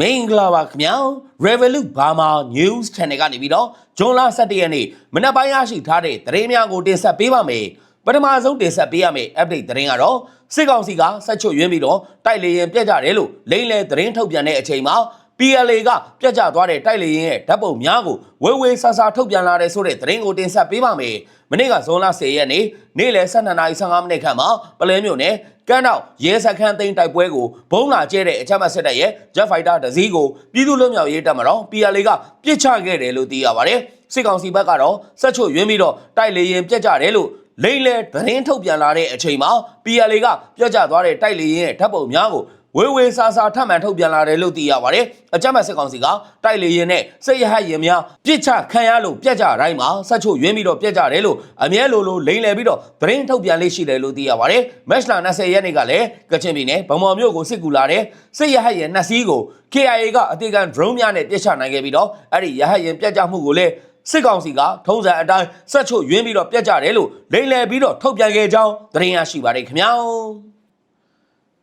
မင်္ဂလာပါခင်ဗျာ Revolut Burma News Channel ကနေပြီးတော့ဇွန်လ17ရက်နေ့မနက်ပိုင်းရရှိထားတဲ့သတင်းများကိုတင်ဆက်ပေးပါမယ်ပထမဆုံးတင်ဆက်ပေးရမယ့် update သတင်းကတော့စစ်ကောင်စီကဆက်ချွတ်ယွင်းပြီးတော့တိုက်လေရင်ပြက်ကြတယ်လို့လိမ့်လေသတင်းထုတ်ပြန်တဲ့အချိန်မှာ PLA ကပြက်ကျသွားတဲ့တိုက်လေရင်ရဲ့ဓာတ်ပုံများကိုဝေဝေဆာဆာထုတ်ပြန်လာတဲ့ဆိုတဲ့သတင်းကိုတင်ဆက်ပေးပါမယ်မနေ့ကဇွန်လ10ရက်နေ့နေ့လယ်12:15မိနစ်ခန့်မှာပလဲမြို့နယ်ကမ်းတော့ရဲစခန်းသိမ်းတိုက်ပွဲကိုဘုံလာကျဲတဲ့အချက်မှတ်စစ်တပ်ရဲ့ Jet Fighter တစ်စီးကိုပြည်သူ့လွတ်မြောက်ရေးတပ်မတော် PLA ကပြစ်ချခဲ့တယ်လို့သိရပါတယ်စစ်ကောင်စီဘက်ကတော့ဆက်ချုပ်ယွင်းပြီးတော့တိုက်လေရင်ပြက်ကြတယ်လို့လိမ့်လေသတင်းထုတ်ပြန်လာတဲ့အချိန်မှာ PLA ကပြက်ကျသွားတဲ့တိုက်လေရင်ရဲ့ဓာတ်ပုံများကို ဝေဝေဆာဆာထပ်မံထုတ်ပြန်လာတယ်လို့သိရပါတယ်။အကြမ်းဖက်စစ်ကောင်စီကတိုက်လေရင်နဲ့စစ်ရဟတ်ရင်များပြစ်ချခံရလို့ပြက်ကြတိုင်းမှာဆက်ချုပ်ယွင်းပြီးတော့ပြက်ကြတယ်လို့အမြဲလိုလိုလိမ့်လေပြီးတော့သတင်းထုတ်ပြန်လေးရှိတယ်လို့သိရပါတယ်။မက်ရှလာ20ရက်နေ့ကလည်းကချင်ပြည်နယ်ဗမော်မြို့ကိုစစ်ကူလာတဲ့စစ်ရဟတ်ရင်နှစ်စီးကို KIA ကအတေကန် drone များနဲ့ပြစ်ချနိုင်ခဲ့ပြီးတော့အဲ့ဒီရဟတ်ရင်ပြက်ကြမှုကိုလည်းစစ်ကောင်စီကထုံးစံအတိုင်းဆက်ချုပ်ယွင်းပြီးတော့ပြက်ကြတယ်လို့လိမ့်လေပြီးတော့ထုတ်ပြန်ခဲ့ကြောင်းသတင်းရရှိပါတယ်ခင်ဗျာ။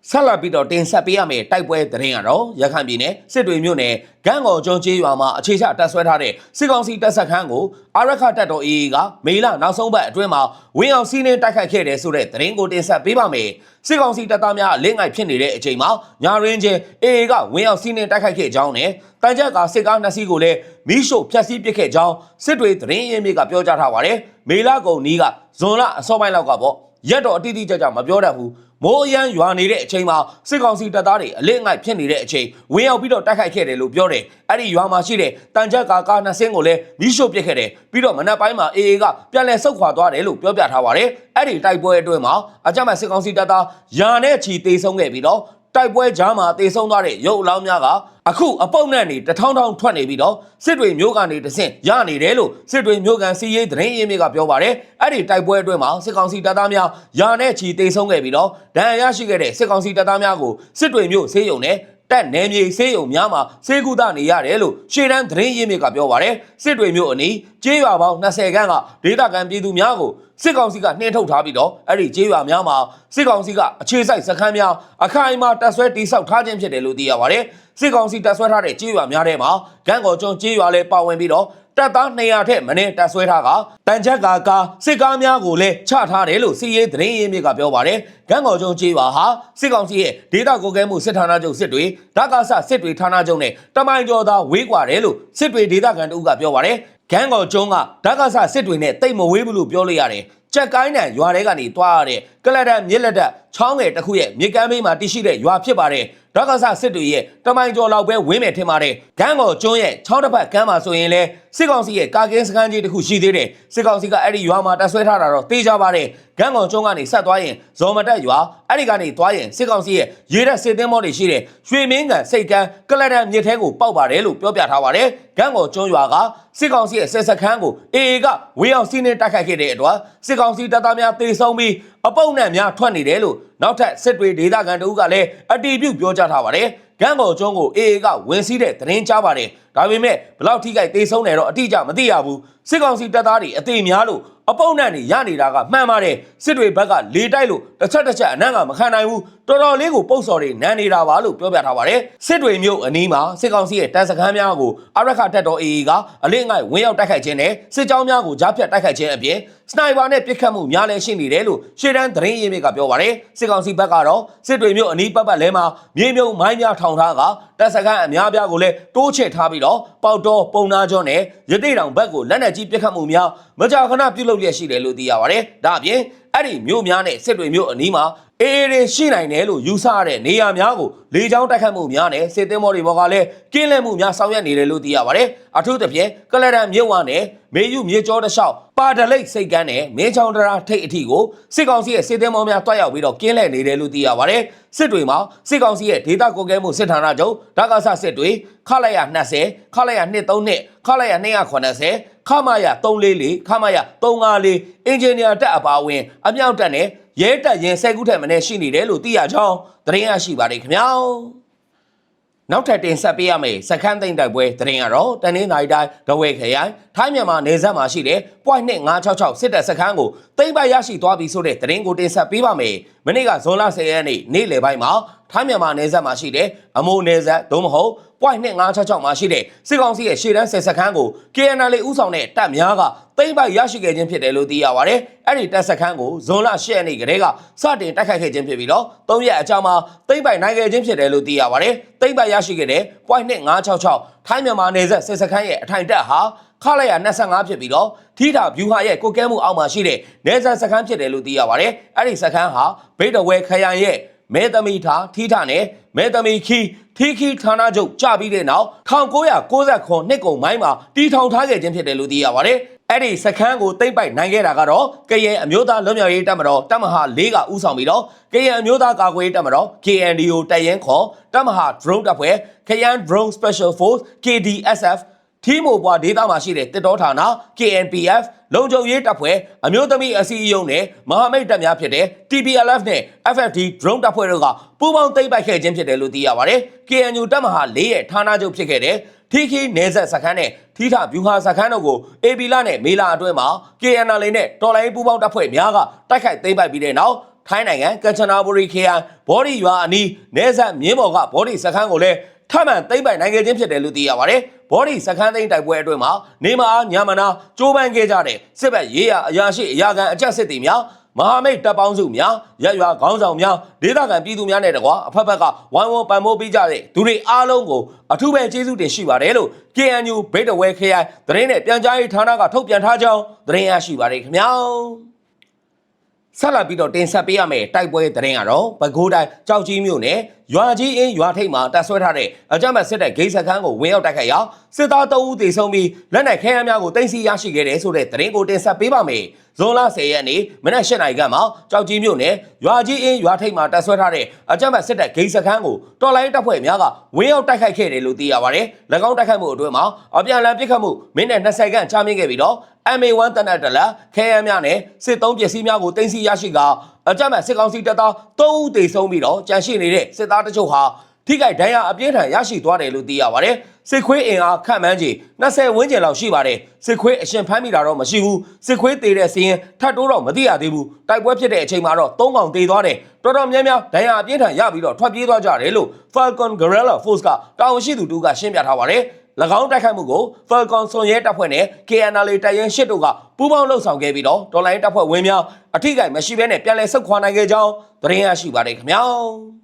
ဆက်လက်ပြီးတော့တင်ဆက်ပေးရမယ့်တိုက်ပွဲသတင်းကတော့ရခိုင်ပြည်နယ်စစ်တွေမြို့နယ်ဂန်းကော်ကျွန်းကျေးရွာမှာအခြေချတပ်ဆွဲထားတဲ့စစ်ကောင်စီတပ်စခန်းကိုအာရခတပ်တော် AA ကမေလနောက်ဆုံးပတ်အတွင်းမှာဝင်းအောင်စီးနှင်းတိုက်ခိုက်ခဲ့တယ်ဆိုတဲ့သတင်းကိုတင်ဆက်ပေးပါမယ်စစ်ကောင်စီတပ်သားများအလင်းငိုက်ဖြစ်နေတဲ့အချိန်မှာညာရင်းချင်း AA ကဝင်းအောင်စီးနှင်းတိုက်ခိုက်ခဲ့ကြောင်းနဲ့တန်ကြက်ကစစ်ကားနှစ်စီးကိုလည်းမီးရှို့ဖျက်ဆီးပစ်ခဲ့ကြောင်းစစ်တွေသတင်းရင်းမြစ်ကပြောကြားထားပါတယ်မေလကုံနီးကဇွန်လအစောပိုင်းလောက်ကပေါ့ရက်တော့အတိအကျကြမပြောတတ်ဘူး မိုးအရန်ရွာနေတဲ့အချိန်မှာစစ်ကောင်စီတပ်သားတွေအလစ်အငိုက်ဖြစ်နေတဲ့အချိန်ဝင်ရောက်ပြီးတော့တိုက်ခိုက်ခဲ့တယ်လို့ပြောတယ်အဲ့ဒီရွာမှာရှိတဲ့တန်ချက်ကာကာနှစ်စင်းကိုလည်းမီးရှို့ပစ်ခဲ့တယ်ပြီးတော့မနက်ပိုင်းမှာ AA ကပြန်လည်ဆုတ်ခွာသွားတယ်လို့ပြောပြထားပါတယ်အဲ့ဒီတိုက်ပွဲအတွင်းမှာအကြမ်းဖက်စစ်ကောင်စီတပ်သားယာနဲ့ချီတေဆုံးခဲ့ပြီးတော့ တိုက်ပွဲကြားမှာတေဆုံးသွားတဲ့ရုပ်အလောင်းများကအခုအပုပ်နဲ့နေတထောင်ထောင်ထွက်နေပြီးတော့စစ်တွေမျိုးကနေတဆင့်ရနေတယ်လို့စစ်တွေမျိုးကန်စီရေးသတင်းရင်းမြစ်ကပြောပါတယ်အဲ့ဒီတိုက်ပွဲအတွင်းမှာစစ်ကောင်စီတပ်သားများယာနဲ့ချီတေဆုံးခဲ့ပြီးတော့ဒဏ်ရာရရှိခဲ့တဲ့စစ်ကောင်စီတပ်သားများကိုစစ်တွေမျိုးဆေးရုံနဲ့ တက်နယ်မြေဆေးရုံများမှာစေကူတာနေရတယ်လို့ရှေ့တန်းသတင်းရင်းမြစ်ကပြောပါတယ်စစ်တွေမျိုးအနီးကျေးရွာပေါင်း20ခန်းကဒေသခံပြည်သူများကိုစစ်ကောင်စီကနှင်းထုတ်ထားပြီးတော့အဲ့ဒီကျေးရွာများမှာစစ်ကောင်စီကအခြေစိုက်စခန်းများအခိုင်အမာတပ်ဆွဲတိစောက်ထားခြင်းဖြစ်တယ်လို့သိရပါတယ်စစ်ကောင်စီတပ်ဆွဲထားတဲ့ကျေးရွာများထဲမှာဂန်းကော်ကျွန်းကျေးရွာလည်းပါဝင်ပြီးတော့ တပ်သား200ထက်မနည်းတပ်ဆွဲထားကတန်ချက်ကာကာစစ်ကားများကိုလည်းချထားတယ်လို့စီရေးသတင်းရင်းမြစ်ကပြောပါတယ်။ဂန်းကော်ကျုံကျေးရွာဟာစစ်ကောင်စီရဲ့ဒေသကိုကဲမှုစစ်ဌာနချုပ်စစ်တွေဓာတ်ကာဆစစ်တွေဌာနချုပ်နဲ့တမိုင်ကျော်သာဝေးကွာတယ်လို့စစ်တွေဒေသခံတို့ကပြောပါတယ်။ဂန်းကော်ကျုံကဓာတ်ကာဆစစ်တွေနဲ့တိတ်မဝေးဘူးလို့ပြောလို့ရတယ်။ကြက်ကိုင်းတန်ရွာထဲကနေတွားရတဲ့ကလတ်တန်မြစ်လက်တက်ချောင်းငယ်တစ်ခုရဲ့မြေကမ်းဘေးမှာတည်ရှိတဲ့ရွာဖြစ်ပါတယ်။ဒေါက်ကဆစစ်တွေရဲ့တမိုင်ကျော်လောက်ပဲဝင်းမယ်ထင်ပါတယ်။ဂန်းကော်ကျွန်းရဲ့ချောင်းတစ်ဖက်ကမ်းမှာဆိုရင်လေ စစ်ကောင်စီရဲ့ကာကင်းစခန်းကြီးတစ်ခုရှိသေးတယ်။စစ်ကောင်စီကအဲ့ဒီရွာမှာတပ်ဆွဲထားတာတော့တေးကြပါတယ်။ဂန်းကော်ကျွန်းကနေဆက်သွားရင်ဇော်မတက်ရွာအဲ့ဒီကနေသွားရင်စစ်ကောင်စီရဲ့ရေတပ်စစ်သင်းမောတွေရှိတဲ့ရွှေမင်းကန်စိတ်ကန်းကလတ်တန်မြစ်ထဲကိုပေါက်ပါတယ်လို့ပြောပြထားပါတယ်။ဂန်းကော်ကျွန်းရွာကစစ်ကောင်စီရဲ့ဆက်စခန်းကိုအေအေကဝေးအောင်စီးနှင်းတိုက်ခိုက်ခဲ့တဲ့အတွက်စစ်ကောင်စီတပ်သားများတေဆုံးပြီးအပုပ်နဲ့များထွက်နေတယ်လို့နောက်ထပ်စစ်တွေဒေသခံတို့ကလည်းအတီးပြုတ်ပြောကြားထားပါတယ်။ ဂန်းကော်ကျွန်းကိုအေအေကဝင်စီးတဲ့သတင်းကြားပါတယ်။ဒါပေမဲ့ဘလောက်ထိခိုက်တေဆုံးတယ်တော့အတိအကျမသိရဘူး။စစ်ကောင်စီတပ်သားတွေအသေးများလို့အပုပ်နဲ့နေရနေတာကမှန်ပါတယ်။စစ်တွေဘက်ကလေတိုက်လို့တစ်ချက်တစ်ချက်အနံ့ကမခံနိုင်ဘူး။တော်တော်လေးကိုပုတ်စော်တွေနန်းနေတာပါလို့ပြောပြထားပါတယ်။စစ်တွေမျိုးအနီးမှာစစ်ကောင်စီရဲ့တပ်စခန်းများကိုအရက်ခတက်တော်အေအေကအလင်းငိုက်ဝင်းရောက်တိုက်ခိုက်ခြင်းနဲ့စစ်ကြောင်းများကိုကြားဖြတ်တိုက်ခိုက်ခြင်းအပြင်စနိုက်ပါနဲ့ပစ်ခတ်မှုများလည်းရှိနေတယ်လို့ရှေ့တန်းသတင်းရင်းမြစ်ကပြောပါတယ်စစ်ကောင်စီဘက်ကတော့စစ်တွေမျိုးအနီးပတ်ပတ်လဲမှာမြေမြုံမိုင်းများထောင်ထားက တပ်စခန်းအများပြားကိုလည်းတိုးချဲ့ထားပြီးတော့ပေါက်တော်ပုံနာကျော်နဲ့ရတိတောင်ဘက်ကိုလက်နက်ကြီးပစ်ခတ်မှုများမကြာခဏပြုလုပ်လျက်ရှိတယ်လို့သိရပါတယ်ဒါအပြင် အဲ့ဒီမြို့များနဲ့စစ်တွေမြို့အနီးမှာအေးအေးရှိနိုင်တယ်လို့ယူဆရတဲ့နေရာများကိုလေကြောင်းတိုက်ခတ်မှုများနဲ့စစ်သင်းမောတွေဘောကလည်းကင်းလဲမှုများဆောင်ရွက်နေတယ်လို့သိရပါတယ်။အထူးသဖြင့်ကလရန်မြို့ဝနဲ့မေယူမြေကျောတလျှောက်ပါဒလိတ်စိတ်ကန်းနဲ့မင်းချောင်းတရာထိတ်အထီကိုစစ်ကောင်စီရဲ့စစ်သင်းမောများတွားရောက်ပြီးတော့ကင်းလဲနေတယ်လို့သိရပါတယ်။စစ်တွေမှာစစ်ကောင်စီရဲ့ဒေသကွန်ကဲမှုစစ်ဌာနချုပ်ဒါကဆစစ်တွေခလိုက်ရ20ခလိုက်ရ232ခလိုက်ရ280ခမာရ344ခမာရ354အင်ဂျင်နီယာတက်အပါအဝင် အမြောက်တက်နဲ့ရဲတက်ရင်10ခုထက်မနည်းရှိနေတယ်လို့သိရကြောင်းသတင်းရရှိပါတယ်ခင်ဗျာနောက်ထပ်တင်ဆက်ပေးရမယ့်စခန်းသိမ်းတိုက်ပွဲသတင်းကတော့တနင်္သာရီတိုင်းဒဝဲခရိုင်ထိုင်းမြန်မာနယ်စပ်မှာရှိတဲ့ .2566 စစ်တပ်စခန်းကိုသိမ်းပိုက်ရရှိသွားပြီဆိုတဲ့သတင်းကိုတင်ဆက်ပေးပါမယ်မနေ့ကဇွန်လ10ရက်နေ့နေ့လယ်ပိုင်းမှာ ထိုင်းမြန်မာနယ်စပ်မှာရှိတဲ့အမိုးနယ်စပ်သို့မဟုတ် .2566 မှာရှိတဲ့စစ်ကောင်စီရဲ့ရှေ့တန်းစစ်စခန်းကို KNL ဥဆောင်တဲ့တပ်များကသိမ်းပိုက်ရရှိခဲ့ခြင်းဖြစ်တယ်လို့သိရပါတယ်။အဲ့ဒီတပ်စခန်းကိုဇွန်လ10ရက်နေ့ကတည်းကစတင်တိုက်ခိုက်ခဲ့ခြင်းဖြစ်ပြီးတော့၃ရက်အကြာမှာသိမ်းပိုက်နိုင်ခဲ့ခြင်းဖြစ်တယ်လို့သိရပါတယ်။သိမ်းပိုက်ရရှိခဲ့တဲ့ .2566 ထိုင်းမြန်မာနယ်စပ်စစ်စခန်းရဲ့အထိုင်တပ်ဟာခလိုက်ရ25ဖြစ်ပြီးတော့ထိတာဗျူဟာရဲ့ကိုကဲမှုအောက်မှာရှိတဲ့နေဇာစခန်းဖြစ်တယ်လို့သိရပါတယ်။အဲ့ဒီစခန်းဟာဗိတ်တဝဲခရိုင်ရဲ့ မဲသမီထားထီထနဲ့မဲသမီခီထီခီဌာနချုပ်ကြပြီးတဲ့နောက်1990နှစ်ကုန်ပိုင်းမှာတီထောင်ထားခဲ့ခြင်းဖြစ်တယ်လို့သိရပါတယ်။အဲ့ဒီစခန်းကိုတိမ့်ပိုက်နိုင်ခဲ့တာကတော့ကရင်အမျိုးသားလွတ်မြောက်ရေးတပ်မတော်တပ်မဟာ၄ကဥဆောင်ပြီးတော့ကရင်အမျိုးသားကာကွယ်ရေးတပ်မတော် KNDO တပ်ရင်းခေါ်တပ်မဟာ drone တပ်ဖွဲ့ခရန် drone special force KDSF ထီမိုပွားဒေသမှာရှိတဲ့တစ်တော်ဌာန KNPF လုံခြုံရေးတပ်ဖွဲ့အမျိုးသမီးအစည်းအရုံးနဲ့မဟာမိတ်တပ်များဖြစ်တဲ့ TPLF နဲ့ FFD drone တပ်ဖွဲ့တို့ကပူးပေါင်းသိမ်းပိုက်ခဲ့ခြင်းဖြစ်တယ်လို့သိရပါတယ်။ KNU တပ်မဟာ၄ရဲ့ဌာနချုပ်ဖြစ်ခဲ့တဲ့ထီခီနေဆက်စခန်းနဲ့ထီထဗျူဟာစခန်းတို့ကို AB လနဲ့မေလာအတွင်းမှာ KNL နဲ့တော်လိုင်းပူးပေါင်းတပ်ဖွဲ့များကတိုက်ခိုက်သိမ်းပိုက်ပြီးတဲ့နောက်ထိုင်းနိုင်ငံကမ်ချနာဘူရီခရိုင်ဘော်ဒီရွာအနီးနေဆက်မြင်းဘော်ကဘော်ဒီစခန်းကိုလည်း ထပ်မံသိမ်းပိုက်နိုင်ခဲ့ခြင်းဖြစ်တယ်လို့သိရပါတယ်။ဘော်ဒီစခန်းသိမ်းတိုက်ပွဲအတွင်းမှာနေမအားညမနာကြိုးပမ်းခဲ့ကြတဲ့စစ်ဘက်ရေးရအရာရှိအရာခံအကြက်စစ်တီများမဟာမိတ်တပ်ပေါင်းစုများရက်ရွာခေါင်းဆောင်များဒေသခံပြည်သူများနဲ့တကွာအဖက်ဖက်ကဝိုင်းဝန်းပံ့ပိုးပေးကြတဲ့သူတွေအားလုံးကိုအထူးပဲကျေးဇူးတင်ရှိပါတယ်လို့ KNU ဘိတ်တဝဲခရိုင်သတင်းနဲ့ပြန်ကြားရေးဌာနကထုတ်ပြန်ထားကြောင်းသတင်းရရှိပါတယ်ခင်ဗျာဆက်လက်ပြီးတော့တင်ဆက်ပေးရမယ့်တိုက်ပွဲသတင်းကတော့ပဲခူးတိုင်းကြောက်ကြီးမြို့နယ် ရွာကြီးအင်းရွာထိပ်မှာတပ်ဆွဲထားတဲ့အကြမ်းဖက်စစ်တပ်ဂိတ်စခန်းကိုဝင်ရောက်တိုက်ခိုက်ရာစစ်သားတအုပ်တေဆုံးပြီးလက်နက်ခဲယမ်းများကိုတင်စီရရှိခဲ့တယ်ဆိုတဲ့သတင်းကိုတင်ဆက်ပေးပါမယ်။ဇွန်လ10ရက်နေ့မနက်၈နာရီခန့်မှာကြောက်ကြီးမြို့နယ်ရွာကြီးအင်းရွာထိပ်မှာတပ်ဆွဲထားတဲ့အကြမ်းဖက်စစ်တပ်ဂိတ်စခန်းကိုတော်လိုင်းတပ်ဖွဲ့များကဝင်ရောက်တိုက်ခိုက်ခဲ့တယ်လို့သိရပါတယ်။၎င်းတိုက်ခိုက်မှုအတွင်းမှာအပြန်အလှန်ပစ်ခတ်မှုမိနစ်20ခန့်ကြာမြင့်ခဲ့ပြီးတော့ MA1 တနက်တလက်ခဲယမ်းများနဲ့စစ်သုံးပစ္စည်းများကိုတင်စီရရှိက အကြမ်းဖက်စစ်ကောင်စီတပ်သား3ဦးသေဆုံးပြီးတော့ကြန့်ရှိနေတဲ့စစ်သားတချို့ဟာထိခိုက်ဒဏ်ရာအပြင်းထန်ရရှိသွားတယ်လို့သိရပါတယ်။စစ်ခွေးအင်အားခန့်မှန်းခြေ20ဝန်းကျင်လောက်ရှိပါတယ်။စစ်ခွေးအရှင်ဖမ်းမိတာတော့မရှိဘူး။စစ်ခွေးသေးတဲ့စီးရင်ထပ်တိုးတော့မသိရသေးဘူး။တိုက်ပွဲဖြစ်တဲ့အချိန်မှာတော့၃កောင်သေသွားတယ်။တော်တော်များများဒဏ်ရာအပြင်းထန်ရပြီးတော့ထွက်ပြေးသွားကြတယ်လို့ Falcon Guerrilla Force ကတာဝန်ရှိသူတူကရှင်းပြထားပါတယ်။၎ င်းတိုက်ခိုက်မှုကို Falcon စွန်ရဲတပ်ဖွဲ့နဲ့ KNL တပ်ရင်းရှစ်တို့ကပူးပေါင်းလှုပ်ဆောင်ခဲ့ပြီးတော့တော်လိုင်းတပ်ဖွဲ့ဝင်များအထိကိမရှိဘဲနဲ့ပြန်လည်ဆုတ်ခွာနိုင်ခဲ့ကြောင်းသတင်းရရှိပါတယ်ခင်ဗျာ။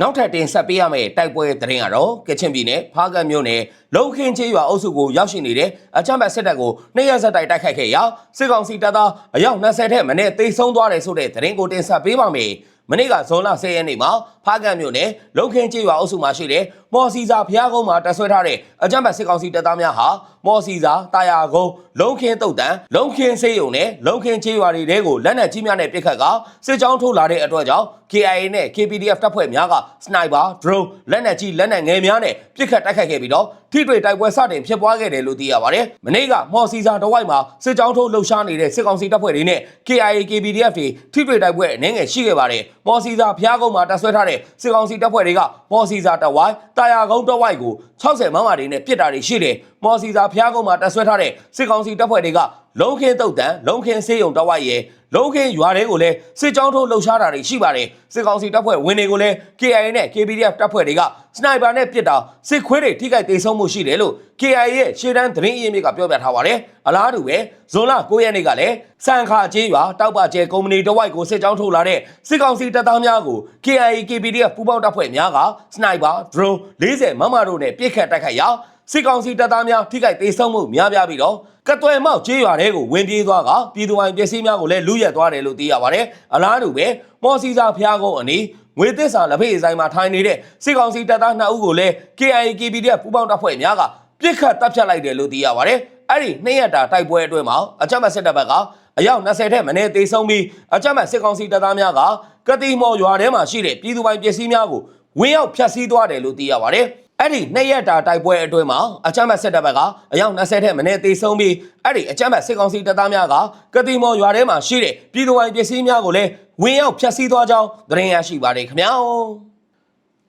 နောက်ထပ်တင်ဆက်ပေးရမယ့်တိုက်ပွဲသတင်းကတော့ကချင်ပြည်နယ်ဖားကတ်မြို့နယ်လုံခင်းချေးရွာအုပ်စုကိုရောက်ရှိနေတဲ့အကြမ်းဖက်စစ်တပ်ကိုနှစ်ရက်ဆက်တိုက်တိုက်ခိုက်ခဲ့ရာစစ်ကောင်စီတပ်သားအယောက်20ထက်မနည်းသေဆုံးသွားတယ်ဆိုတဲ့သတင်းကိုတင်ဆက်ပေးပါမယ်။ မနေ့ကဇွန်လ10ရက်နေ့မှာဖားကတ်မြို့နယ်လုံခင်းချေးရွာအုပ်စုမှာရှိတဲ့မော်စီစာဖျားကုန်းမှာတပ်ဆွဲထားတဲ့အကြမ်းဖက်စစ်ကောင်စီတပ်သားများဟာမော်စီစာတာယာကုန်းလုံခင်းတုတ်တန်လုံခင်းစေးရုံနဲ့လုံခင်းချေးရွာတွေတဲကိုလက်နက်ကြီးများနဲ့ပစ်ခတ်ကစစ်ကြောင်းထိုးလာတဲ့အတွက်ကြောင့် KIA နဲ့ KPDF တပ်ဖွဲ့များကစနိုက်ပါ drone လက်နက်ကြီးလက်နက်ငယ်များနဲ့ပစ်ခတ်တိုက်ခိုက်ခဲ့ပြီးတော့ထိတွေ့တိုက်ပွဲစတင်ဖြစ်ပွားခဲ့တယ်လို့သိရပါတယ်။မနေ့ကမော်စီစာတဝိုက်မှာစစ်ကြောင်းထိုးလှုပ်ရှားနေတဲ့စစ်ကောင်စီတပ်ဖွဲ့တွေနဲ့ KIA KPDF တွေထိတွေ့တိုက်ပွဲအနည်းငယ်ရှိခဲ့ပါတယ်။မော်စီစာဖျားကုန်းမှာတပ်ဆွဲထားတဲ့စစ်ကောင်စီတပ်ဖွဲ့တွေကမော်စီစာတဝိုက်တာယာကုန်းတဝိုက်ကို60မမတွေနဲ့ပစ်တာတွေရှိတယ်။မော်စီစာဖျားကုန်းမှာတပ်ဆွဲထားတဲ့စစ်ကောင်စီတပ်ဖွဲ့တွေက လုံခင်းတုတ်တန်လုံခင်းဆေးရုံတဝိုက်ရဲ့လုံခင်းရွာတွေကိုလည်းစစ်ကြောင်းထိုးလှုပ်ရှားတာတွေရှိပါတယ်စစ်ကောင်စီတပ်ဖွဲ့ဝင်တွေကိုလည်း KIA နဲ့ KPDF တပ်ဖွဲ့တွေကစနိုက်ပါနဲ့ပစ်တာစစ်ခွေးတွေထိခိုက်ဒေဆုံးမှုရှိတယ်လို့ KIA ရဲ့ရှေ့တန်းသတင်းအရင်းမြစ်ကပြောပြထားပါတယ်အလားတူပဲဇွန်လ9ရက်နေ့ကလည်းစံခါကျေးရွာတောက်ပကျဲကုမ္ပဏီတဝိုက်ကိုစစ်ကြောင်းထိုးလာတဲ့စစ်ကောင်စီတပ်သားများကို KIA KPDF ပူးပေါင်းတပ်ဖွဲ့များကစနိုက်ပါ drone 40မမတို့နဲ့ပစ်ခတ်တိုက်ခိုက်ရာ စစ်ကောင်စီတပ်သားများထိခိုက်ဒေဆုံးမှုများပြားပြီးတော့ကတ်သွဲမောက်ကျေးရွာတဲကိုဝင်ပြေးသွားကပြည်သူပိုင်ပစ္စည်းများကိုလည်းလူရက်သွားတယ်လို့သိရပါတယ်။အလားတူပဲမော်စီစာဖျားကုန်းအနီးငွေသစ္စာလက်ဖေးဆိုင်မှာထိုင်နေတဲ့စစ်ကောင်စီတပ်သား2ဦးကိုလည်း KIA KPDF ပူးပေါင်းတပ်ဖွဲ့များကပြစ်ခတ်တပ်ဖြတ်လိုက်တယ်လို့သိရပါတယ်။အဲ့ဒီနှစ်ရက်တာတိုက်ပွဲအတွင်းမှာအကြမ်းဖက်စစ်တပ်ဘက်ကအယောက်20ထက်မနည်းသေဆုံးပြီးအကြမ်းဖက်စစ်ကောင်စီတပ်သားများကကတိမော်ရွာထဲမှာရှိတဲ့ပြည်သူပိုင်ပစ္စည်းများကိုဝင်ရောက်ဖျက်ဆီးသွားတယ်လို့သိရပါတယ်။ အဲ့ဒီနှစ်ရက်တာတိုက်ပွဲအတွင်းမှာအကြမ်းဖက်စစ်တပ်ဘက်ကအယောက်20ထက်မနည်းသေဆုံးပြီးအဲ့ဒီအကြမ်းဖက်စစ်ကောင်စီတပ်သားများကကတိမော်ရွာထဲမှာရှိတဲ့ပြည်သူပိုင်ပစ္စည်းများကိုလည်းဝင်ရောက်ဖျက်ဆီးသွားကြောင်းသတင်းရရှိပါတယ်ခင်ဗျာ။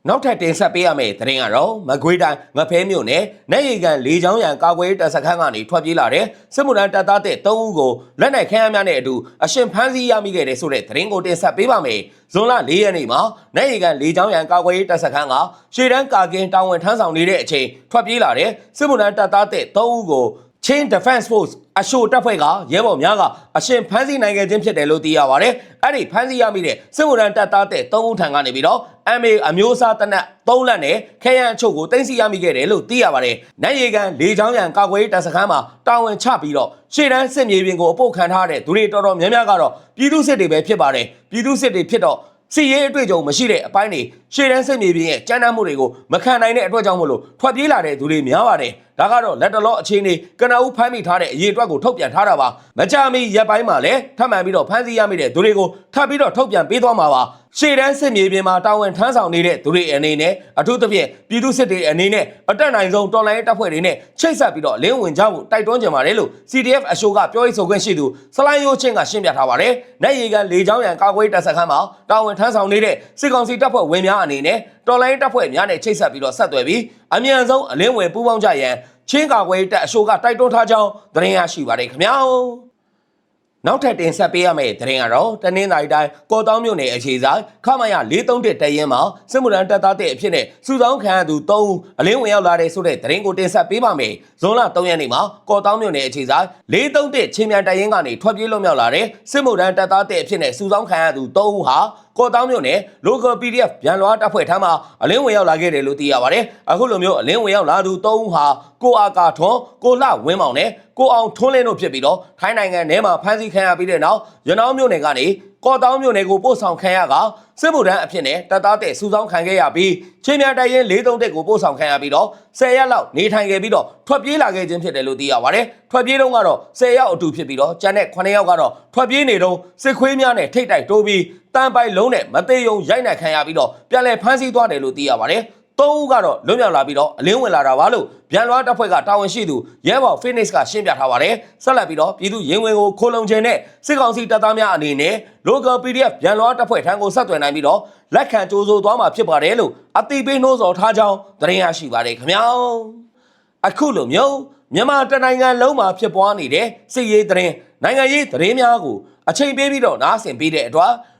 နောက်ထပ်တင်ဆက်ပေးရမယ့်သတင်းကတော့မကွေးတိုင်းငဖဲမြို့နယ်နိုင်ရီကန်လေချောင်းရံကာကွယ်ရေးတပ်စခန်းကနေထွက်ပြေးလာတဲ့စစ်မှုထမ်းတပ်သားတဲ့၃ဦးကိုလက်နက်ခဲယမ်းများနဲ့အတူအရှင်ဖမ်းဆီးရမိခဲ့တဲ့ဆိုတဲ့သတင်းကိုတင်ဆက်ပေးပါမယ်။ဇွန်လ၄ရက်နေ့မှာနိုင်ရီကန်လေချောင်းရံကာကွယ်ရေးတပ်စခန်းကရှေ့တန်းကာကင်တာဝန်ထမ်းဆောင်နေတဲ့အချိန်ထွက်ပြေးလာတဲ့စစ်မှုထမ်းတပ်သားတဲ့၃ဦးကို Chain Defense Force အရှိုတပ်ဖွဲ့ကရဲဘော်များကအရှင်ဖမ်းဆီးနိုင်ခဲ့ခြင်းဖြစ်တယ်လို့သိရပါတယ်။အဲ့ဒီဖမ်းဆီးရမိတဲ့စစ်မှုထမ်းတပ်သားတဲ့၃ဦးထံကနေပြီးတော့ MA အမျိုးအစားတနက်၃လက်နဲ့ခဲယမ်းအချို့ကိုတင်စီရမိခဲ့တယ်လို့သိရပါတယ်။နိုင်ရီကန်လေချောင်းရံကာကွယ်ရေးတပ်စခန်းမှာတာဝန်ချပြီးတော့ရှေ့တန်းစစ်မြေပြင်ကိုအပုတ်ခံထားတဲ့သူတွေတော်တော်များများကတော့ပြည်သူစစ်တွေပဲဖြစ်ပါတယ်။ပြည်သူစစ်တွေဖြစ်တော့စီရေးအတွေ့အကြုံမရှိတဲ့အပိုင်းတွေရှေ့တန်းစစ်မြေပြင်ရဲ့ကြမ်းတမ်းမှုတွေကိုမခံနိုင်တဲ့အတွက်ကြောင့်မလို့ထွက်ပြေးလာတဲ့သူတွေများပါတယ်။ဒါကတော့လက်တလောအခြေအနေကနအူးဖမ်းမိထားတဲ့အရေးအတွက်ကိုထုတ်ပြန်ထားတာပါမကြမီရက်ပိုင်းမှာလည်းထပ်မံပြီးတော့ဖမ်းဆီးရမိတဲ့သူတွေကိုထပ်ပြီးတော့ထုတ်ပြန်ပေးသွားမှာပါရှေ့တန်းစစ်မြေပြင်မှာတာဝန်ထမ်းဆောင်နေတဲ့သူတွေအနေနဲ့အထူးသဖြင့်ပြည်သူစစ်တွေအနေနဲ့အတက်နိုင်ဆုံးတော်လိုင်းရေးတပ်ဖွဲ့တွေနဲ့ချိတ်ဆက်ပြီးတော့လင်းဝင်ကြဖို့တိုက်တွန်းကြပါတယ်လို့ CDF အရှိုးကပြောရေးဆိုခွင့်ရှိသူစလိုင်းယိုချင်းကရှင်းပြထားပါတယ်။နိုင်ရီကလေချောင်းရံကာကွယ်ရေးတပ်စခန်းမှာတာဝန်ထမ်းဆောင်နေတဲ့စစ်ကောင်စီတပ်ဖွဲ့ဝင်များအနေနဲ့တော်လိုင်းရေးတပ်ဖွဲ့များနဲ့ချိတ်ဆက်ပြီးတော့ဆက်သွယ်ပြီးအမြန်ဆုံးအလင်းဝင်ပူးပေါင်းကြရန်ချင်းကာကွယ်ရေးတပ်အရှိုးကတိုက်တွန်းထားကြောင်းသတင်းရရှိပါတယ်ခင်ဗျာ။နောက်ထပ်တင်ဆက်ပေးရမယ့်သတင်းကတော့တနင်္လာရီတိုင်းကော်တောင်းမြို့နယ်အခြေဆိုင်ခမရ431တရင်မှာစစ်မှုထမ်းတပ်သားတဲ့အဖြစ်နဲ့စုဆောင်းခံရသူ3ဦးအလင်းဝင်ရောက်လာတဲ့ဆိုတဲ့သတင်းကိုတင်ဆက်ပေးပါမယ်။ဇွန်လ3ရက်နေ့မှာကော်တောင်းမြို့နယ်အခြေဆိုင်431ချင်းမြန်တရင်ကနေထွက်ပြေးလွတ်မြောက်လာတဲ့စစ်မှုထမ်းတပ်သားတဲ့အဖြစ်နဲ့စုဆောင်းခံရသူ3ဦးဟာကော်တောင်းမြို့နယ် local PDF ဗျံလွားတပ်ဖွဲ့ထမ်းမှာအလင်းဝင်ရောက်လာခဲ့တယ်လို့သိရပါတယ်။အခုလိုမျိုးအလင်းဝင်ရောက်လာသူ3ဦးဟာကိုအာကာထွန်းကိုလှဝင်းမောင်နဲ့ကိုအောင်ထွန်းလင်းတို့ဖြစ်ပြီးတော့ထိုင်းနိုင်ငံထဲမှာဖမ်းဆီးခံရပြီးတဲ့နောက်ရနောင်းမြို့နယ်ကနေကော်တောင်းမြို့နယ်ကိုပို့ဆောင်ခံရကစစ်မှုထမ်းအဖြစ်နဲ့တပ်သားတဲ့စူဆောင်းခံခဲ့ရပြီးချင်းမြန်တိုင်ရင်43တက်ကိုပို့ဆောင်ခံရပြီးတော့10ရက်လောက်နေထိုင်ခဲ့ပြီးတော့ထွက်ပြေးလာခဲ့ခြင်းဖြစ်တယ်လို့သိရပါတယ်။ထွက်ပြေးတော့ကတော့10ရောက်အတူဖြစ်ပြီးတော့ကျန်တဲ့9ယောက်ကတော့ထွက်ပြေးနေတော့စစ်ခွေးများနဲ့ထိတ်တိုက်တိုးပြီးတ န်ပိုင်လုံးနဲ့မသေးယုံရိုက်နှက်ခံရပြီးတော့ပြန်လည်ဖမ်းဆီးသွားတယ်လို့သိရပါတယ်။သုံးဦးကတော့လွတ်မြောက်လာပြီးတော့အလင်းဝင်လာတာပါလို့ဗျံလွားတပ်ဖွဲ့ကတာဝန်ရှိသူရဲဘော် Phoenix ကရှင်းပြထားပါတယ်ဆက်လက်ပြီးတော့ပြည်သူရင်ဝင်ကိုခိုးလုံခြင်းနဲ့စစ်ကောင်စီတပ်သားများအနေနဲ့ local PDF ဗျံလွားတပ်ဖွဲ့ထံကိုဆက်သွယ်နိုင်ပြီးတော့လက်ခံကြိုးဆိုသွားမှာဖြစ်ပါတယ်လို့အသိပေးနှိုးဆော်ထားကြောင်းသတင်းရရှိပါတယ်ခင်ဗျာအခုလိုမျိုးမြန်မာတနိုင်ငံလုံးမှာဖြစ်ပွားနေတဲ့စစ်ရေးသတင်းနိုင်ငံရေးသတင်းများကိုအချိန်ပေးပြီးတော့နားဆင်ပေးတဲ့အတွက်